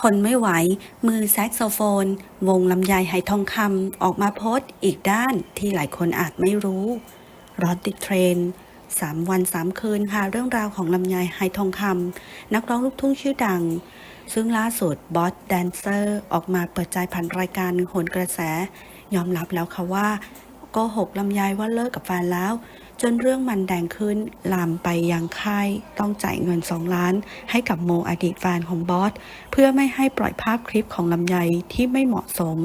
ทนไม่ไหว มือแซกโซโฟน วงลำไยไหทองคำออกมาโพสต์อีกด้านที่หลายคนอาจไม่รู้ รอติดเทรนสามวันสามคืนค่ะเรื่องราวของลำไยไหทองคำนักร้องลูกทุ่งชื่อดัง ซึ่งล่าสุดบอสแดนเซอร์ออกมาเปิดใจผ่านรายการโหนกระแส ยอมรับแล้วค่ะว่าโก็หกลำไยว่าเลิกกับแฟนแล้ว จนเรื่องมันแดงขึ้น ลามไปยังค่าย ต้องจ่ายเงิน 2 ล้าน ให้กับโมอดีตแฟนของบอส เพื่อไม่ให้ปล่อยภาพคลิปของลำไยที่ไม่เหมาะสม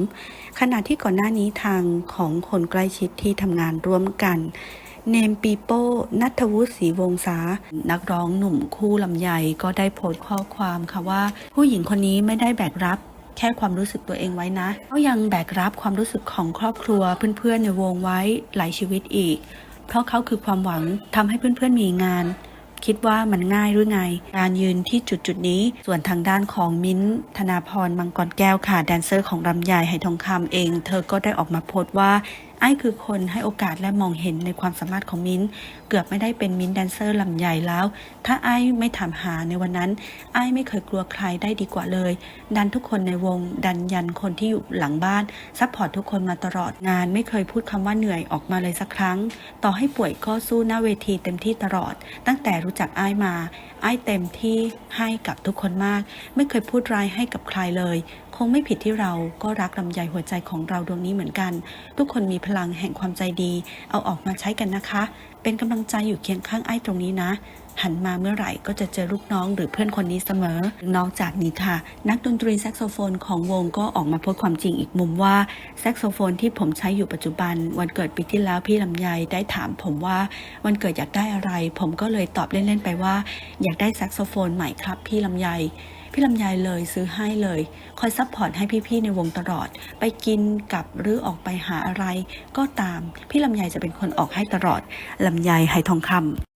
ขณะที่ก่อนหน้านี้ทางของคนใกล้ชิดที่ทำงานร่วมกันเนมปีโป้นัทวุฒิศรีวงศานักร้องหนุ่มคู่ลำไยก็ได้โพสต์ข้อความค่ะว่า ผู้หญิงคนนี้ไม่ได้แบกรับแค่ความรู้สึกตัวเองไว้นะเขายังแบกรับความรู้สึกของครอบครัวเพื่อนๆในวงไว้หลายชีวิตอีก เพราะเขาคือความหวังทำให้เพื่อนๆมีงาน คิดว่ามันง่ายหรือไง การยืนที่จุดจุดๆนี้ ส่วนทางด้านของมิ้นท์ธนาพรมังกรแก้วค่ะแดนเซอร์ของรำไยไหทองคำเอง เธอก็ได้ออกมาโพสต์ว่าไอ้คือคนให้โอกาสและมองเห็นในความสามารถของมิ้น เกือบไม่ได้เป็นมิ้นแดนเซอร์ลำใหญ่แล้ว ถ้าไอ้ไม่ถามหาในวันนั้น ไอ้ไม่เคยกลัวใครได้ดีกว่าเลย ดันทุกคนในวง ดันยันคนที่อยู่หลังบ้าน ซัพพอร์ตทุกคนมาตลอดงาน ไม่เคยพูดคำว่าเหนื่อยออกมาเลยสักครั้ง ต่อให้ป่วยก็สู้หน้าเวทีเต็มที่ตลอด ตั้งแต่รู้จักไอ้มา ไอ้เต็มที่ให้กับทุกคนมาก ไม่เคยพูดร้ายให้กับใครเลย คงไม่ผิดที่เราก็รักลำไยหัวใจของเราดวงนี้เหมือนกัน ทุกคนมีพลังแห่งความใจดี เอาออกมาใช้กันนะคะ เป็นกำลังใจอยู่เคียงข้างไอ้ตรงนี้นะ หันมาเมื่อไหร่ก็จะเจอลูกน้องหรือเพื่อนคนนี้เสมอ นอกจากนี้ค่ะ นักดนตรีแซกโซโฟนของวงก็ออกมาพูดความจริงอีกมุมว่าแซกโซโฟนที่ผมใช้อยู่ปัจจุบัน วันเกิดปีที่แล้วพี่ลำไยได้ถามผมว่าวันเกิดอยากได้อะไร ผมก็เลยตอบเล่นๆไปว่า อยากได้แซกโซโฟนใหม่ครับพี่ลำไยพี่ลำไยเลยซื้อให้เลย คอยซัพพอร์ตให้พี่ๆในวงตลอด ไปกินกับหรือออกไปหาอะไร ก็ตาม พี่ลำไยจะเป็นคนออกให้ตลอดลำไยไหทองคำ